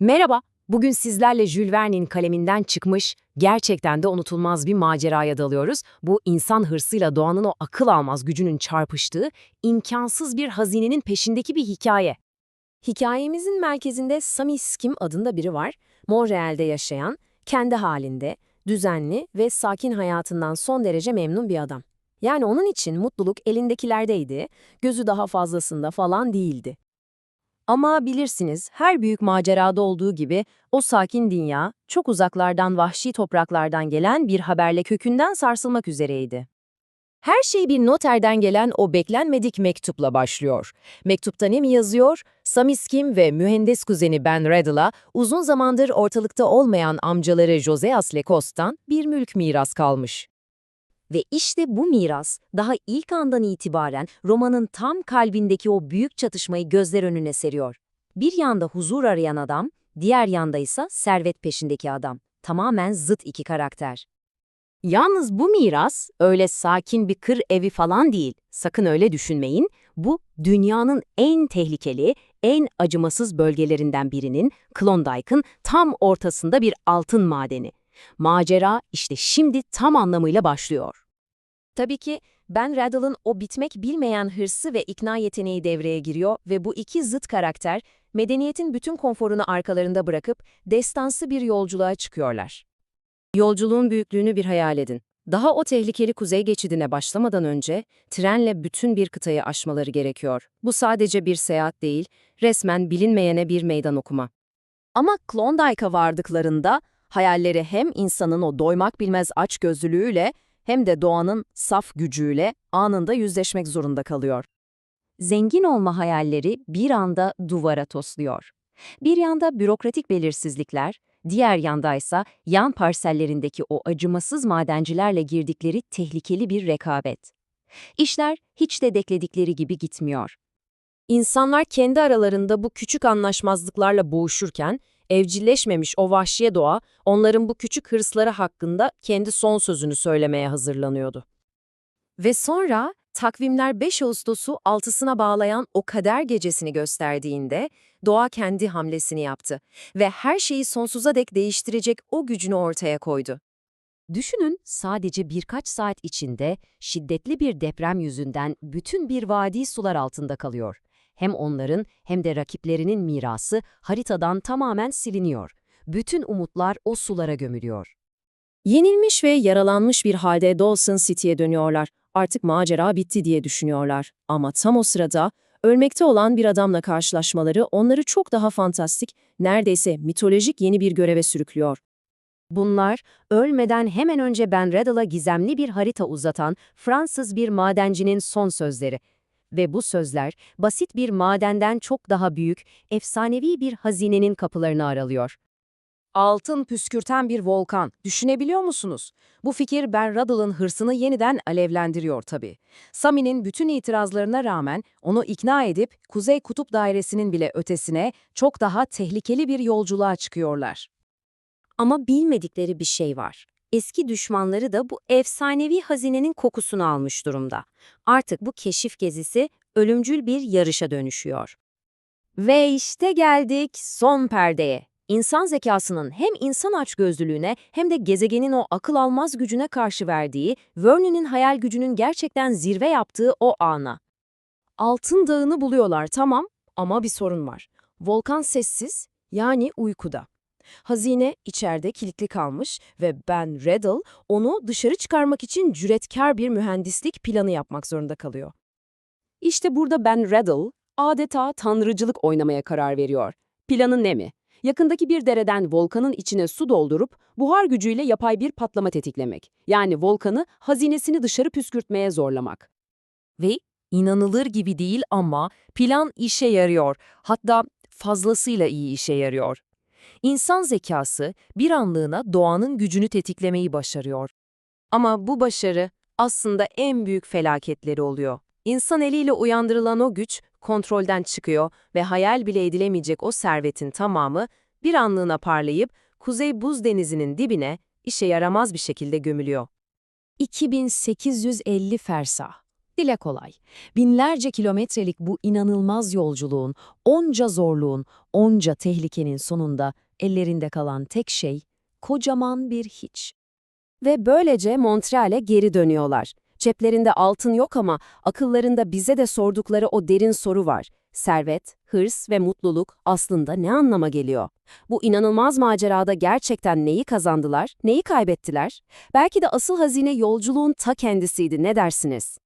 Merhaba, bugün sizlerle Jules Verne'in kaleminden çıkmış, gerçekten de unutulmaz bir maceraya dalıyoruz. Bu insan hırsıyla doğanın o akıl almaz gücünün çarpıştığı, imkansız bir hazinenin peşindeki bir hikaye. Hikayemizin merkezinde Sami Skim adında biri var. Montreal'de yaşayan, kendi halinde, düzenli ve sakin hayatından son derece memnun bir adam. Yani onun için mutluluk elindekilerdeydi, gözü daha fazlasında falan değildi. Ama bilirsiniz her büyük macerada olduğu gibi o sakin dünya çok uzaklardan vahşi topraklardan gelen bir haberle kökünden sarsılmak üzereydi. Her şey bir noterden gelen o beklenmedik mektupla başlıyor. Mektupta ne mi yazıyor? Sami Skim ve mühendis kuzeni Ben Riddle'a uzun zamandır ortalıkta olmayan amcaları Jose Aslekos'tan bir mülk miras kalmış. Ve işte bu miras daha ilk andan itibaren romanın tam kalbindeki o büyük çatışmayı gözler önüne seriyor. Bir yanda huzur arayan adam, diğer yanda ise servet peşindeki adam. Tamamen zıt iki karakter. Yalnız bu miras öyle sakin bir kır evi falan değil. Sakın öyle düşünmeyin. Bu dünyanın en tehlikeli, en acımasız bölgelerinden birinin Klondike'ın tam ortasında bir altın madeni. Macera işte şimdi tam anlamıyla başlıyor. Tabii ki Ben Riddle'ın o bitmek bilmeyen hırsı ve ikna yeteneği devreye giriyor ve bu iki zıt karakter medeniyetin bütün konforunu arkalarında bırakıp destansı bir yolculuğa çıkıyorlar. Yolculuğun büyüklüğünü bir hayal edin. Daha o tehlikeli kuzey geçidine başlamadan önce trenle bütün bir kıtayı aşmaları gerekiyor. Bu sadece bir seyahat değil, resmen bilinmeyene bir meydan okuma. Ama Klondike'a vardıklarında hayalleri hem insanın o doymak bilmez açgözlülüğüyle hem de doğanın saf gücüyle anında yüzleşmek zorunda kalıyor. Zengin olma hayalleri bir anda duvara tosluyor. Bir yanda bürokratik belirsizlikler, diğer yandaysa yan parsellerindeki o acımasız madencilerle girdikleri tehlikeli bir rekabet. İşler hiç de bekledikleri gibi gitmiyor. İnsanlar kendi aralarında bu küçük anlaşmazlıklarla boğuşurken, evcilleşmemiş o vahşiye doğa, onların bu küçük hırsları hakkında kendi son sözünü söylemeye hazırlanıyordu. Ve sonra takvimler 5 Ağustos'u altısına bağlayan o kader gecesini gösterdiğinde doğa kendi hamlesini yaptı ve her şeyi sonsuza dek değiştirecek o gücünü ortaya koydu. Düşünün sadece birkaç saat içinde şiddetli bir deprem yüzünden bütün bir vadi sular altında kalıyor. Hem onların hem de rakiplerinin mirası haritadan tamamen siliniyor. Bütün umutlar o sulara gömülüyor. Yenilmiş ve yaralanmış bir halde Dawson City'ye dönüyorlar. Artık macera bitti diye düşünüyorlar. Ama tam o sırada ölmekte olan bir adamla karşılaşmaları onları çok daha fantastik, neredeyse mitolojik yeni bir göreve sürüklüyor. Bunlar, ölmeden hemen önce Ben Riddle'a gizemli bir harita uzatan Fransız bir madencinin son sözleri. Ve bu sözler, basit bir madenden çok daha büyük, efsanevi bir hazinenin kapılarını aralıyor. Altın püskürten bir volkan. Düşünebiliyor musunuz? Bu fikir Ben Riddle'ın hırsını yeniden alevlendiriyor tabii. Sami'nin bütün itirazlarına rağmen onu ikna edip Kuzey Kutup Dairesi'nin bile ötesine çok daha tehlikeli bir yolculuğa çıkıyorlar. Ama bilmedikleri bir şey var. Eski düşmanları da bu efsanevi hazinenin kokusunu almış durumda. Artık bu keşif gezisi ölümcül bir yarışa dönüşüyor. Ve işte geldik son perdeye. İnsan zekasının hem insan açgözlülüğüne hem de gezegenin o akıl almaz gücüne karşı verdiği, Vernon'in hayal gücünün gerçekten zirve yaptığı o ana. Altın dağını buluyorlar tamam ama bir sorun var. Volkan sessiz, yani uykuda. Hazine içeride kilitli kalmış ve Ben Riddle onu dışarı çıkarmak için cüretkar bir mühendislik planı yapmak zorunda kalıyor. İşte burada Ben Riddle adeta tanrıcılık oynamaya karar veriyor. Planı ne mi? Yakındaki bir dereden volkanın içine su doldurup buhar gücüyle yapay bir patlama tetiklemek. Yani volkanı hazinesini dışarı püskürtmeye zorlamak. Ve inanılır gibi değil ama plan işe yarıyor. Hatta fazlasıyla iyi işe yarıyor. İnsan zekası bir anlığına doğanın gücünü tetiklemeyi başarıyor. Ama bu başarı aslında en büyük felaketleri oluyor. İnsan eliyle uyandırılan o güç kontrolden çıkıyor ve hayal bile edilemeyecek o servetin tamamı bir anlığına parlayıp Kuzey Buz Denizi'nin dibine işe yaramaz bir şekilde gömülüyor. 2850 fersah. Dile kolay. Binlerce kilometrelik bu inanılmaz yolculuğun, onca zorluğun, onca tehlikenin sonunda ellerinde kalan tek şey kocaman bir hiç. Ve böylece Montreal'e geri dönüyorlar. Ceplerinde altın yok ama akıllarında bize de sordukları o derin soru var. Servet, hırs ve mutluluk aslında ne anlama geliyor? Bu inanılmaz macerada gerçekten neyi kazandılar, neyi kaybettiler? Belki de asıl hazine yolculuğun ta kendisiydi, ne dersiniz?